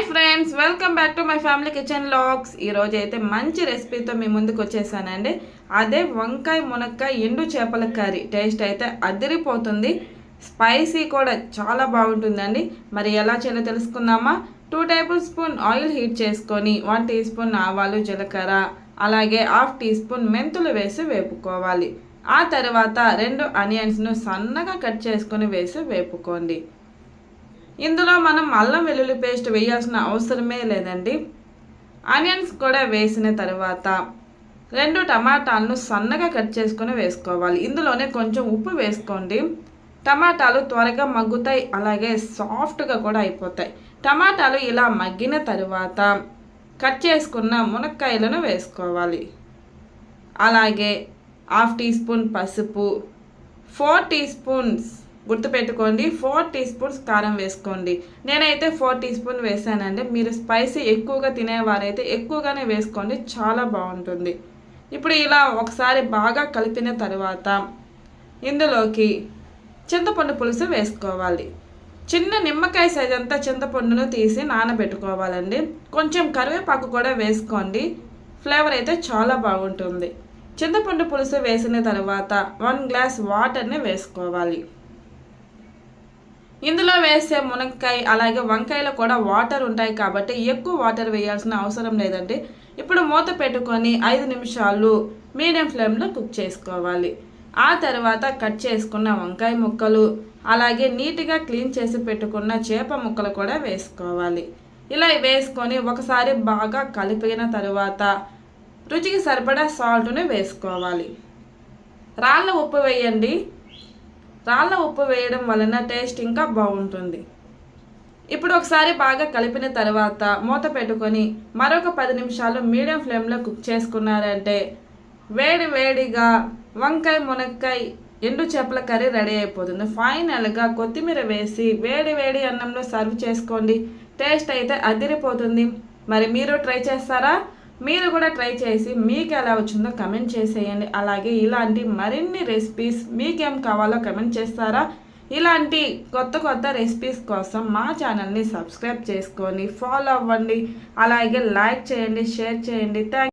Hi friends welcome back to my family kitchen logs ఈరోజు అయితే మంచి రెసిపీతో మీ ముందుకు వచ్చేసానండి. అదే వంకాయ మునక్కాయ ఎండు చేపల కర్రీ. టేస్ట్ అయితే అదిరిపోతుంది. స్పైసీ కూడా చాలా బాగుంటుందండి. మరి ఎలా చేయాలో తెలుసుకుందామా? Two tablespoon oil heat చేసుకొని వన్ టీ స్పూన్ ఆవాలు జీలకర్ర అలాగే హాఫ్ టీ స్పూన్ మెంతులు వేసి వేపుకోవాలి. ఆ తర్వాత రెండు ఆనియన్స్ను సన్నగా కట్ చేసుకొని వేసి వేపుకోండి. ఇందులో మనం అల్లం వెల్లుల్లి పేస్ట్ వేయాల్సిన అవసరమే లేదండి. ఆనియన్స్ కూడా వేసిన తర్వాత రెండు టమాటాలను సన్నగా కట్ చేసుకొని వేసుకోవాలి. ఇందులోనే కొంచెం ఉప్పు వేసుకోండి. టమాటాలు త్వరగా మగ్గుతాయి అలాగే సాఫ్ట్గా కూడా అయిపోతాయి. టమాటాలు ఇలా మగ్గిన తర్వాత కట్ చేసుకున్న మునక్కాయలను వేసుకోవాలి. అలాగే హాఫ్ టీ స్పూన్ పసుపు ఫోర్ టీ స్పూన్స్ గుర్తుపెట్టుకోండి ఫోర్ టీ స్పూన్స్ కారం వేసుకోండి. నేనైతే ఫోర్ టీ స్పూన్ వేసానండి. మీరు స్పైసీ ఎక్కువగా తినేవారైతే ఎక్కువగానే వేసుకోండి చాలా బాగుంటుంది. ఇప్పుడు ఇలా ఒకసారి బాగా కలిపిన తర్వాత ఇందులోకి చింతపండు పులుసు వేసుకోవాలి. చిన్న నిమ్మకాయ సైజ్ అంతా చింతపండును తీసి నానబెట్టుకోవాలండి. కొంచెం కరివేపాకు కూడా వేసుకోండి. ఫ్లేవర్ అయితే చాలా బాగుంటుంది. చింతపండు పులుసు వేసిన తర్వాత వన్ గ్లాస్ వాటర్ని వేసుకోవాలి. ఇందులో వేసే మునక్కాయ అలాగే వంకాయలో కూడా వాటర్ ఉంటాయి కాబట్టి ఎక్కువ వాటర్ వేయాల్సిన అవసరం లేదండి. ఇప్పుడు మూత పెట్టుకొని ఐదు నిమిషాలు మీడియం ఫ్లేమ్లో కుక్ చేసుకోవాలి. ఆ తర్వాత కట్ చేసుకున్న వంకాయ ముక్కలు అలాగే నీట్గా క్లీన్ చేసి పెట్టుకున్న చేప ముక్కలు కూడా వేసుకోవాలి. ఇలా వేసుకొని ఒకసారి బాగా కలిపిన తర్వాత రుచికి సరిపడా సాల్ట్ని వేసుకోవాలి. రాళ్ళ ఉప్పు వేయండి. రాళ్ళ ఉప్పు వేయడం వలన టేస్ట్ ఇంకా బాగుంటుంది. ఇప్పుడు ఒకసారి బాగా కలిపిన తర్వాత మూత పెట్టుకొని మరొక పది నిమిషాలు మీడియం ఫ్లేమ్లో కుక్ చేసుకున్నారంటే వేడి వేడిగా వంకాయ మునక్కాయ ఎండు చేపల కర్రీ రెడీ అయిపోతుంది. ఫైనల్గా కొత్తిమీర వేసి వేడి వేడి అన్నంలో సర్వ్ చేసుకోండి. టేస్ట్ అయితే అదిరిపోతుంది. మరి మీరు ట్రై చేస్తారా? మీరు కూడా ట్రై చేసి మీకు ఎలా వచ్చిందో కమెంట్ చేసేయండి. అలాగే ఇలాంటి మరిన్ని రెసిపీస్ మీకేం కావాలో కమెంట్ చేస్తారా? ఇలాంటి కొత్త కొత్త రెసిపీస్ కోసం మా ఛానల్ని సబ్స్క్రైబ్ చేసుకొని ఫాలో అవ్వండి. అలాగే లైక్ చేయండి షేర్ చేయండి. థ్యాంక్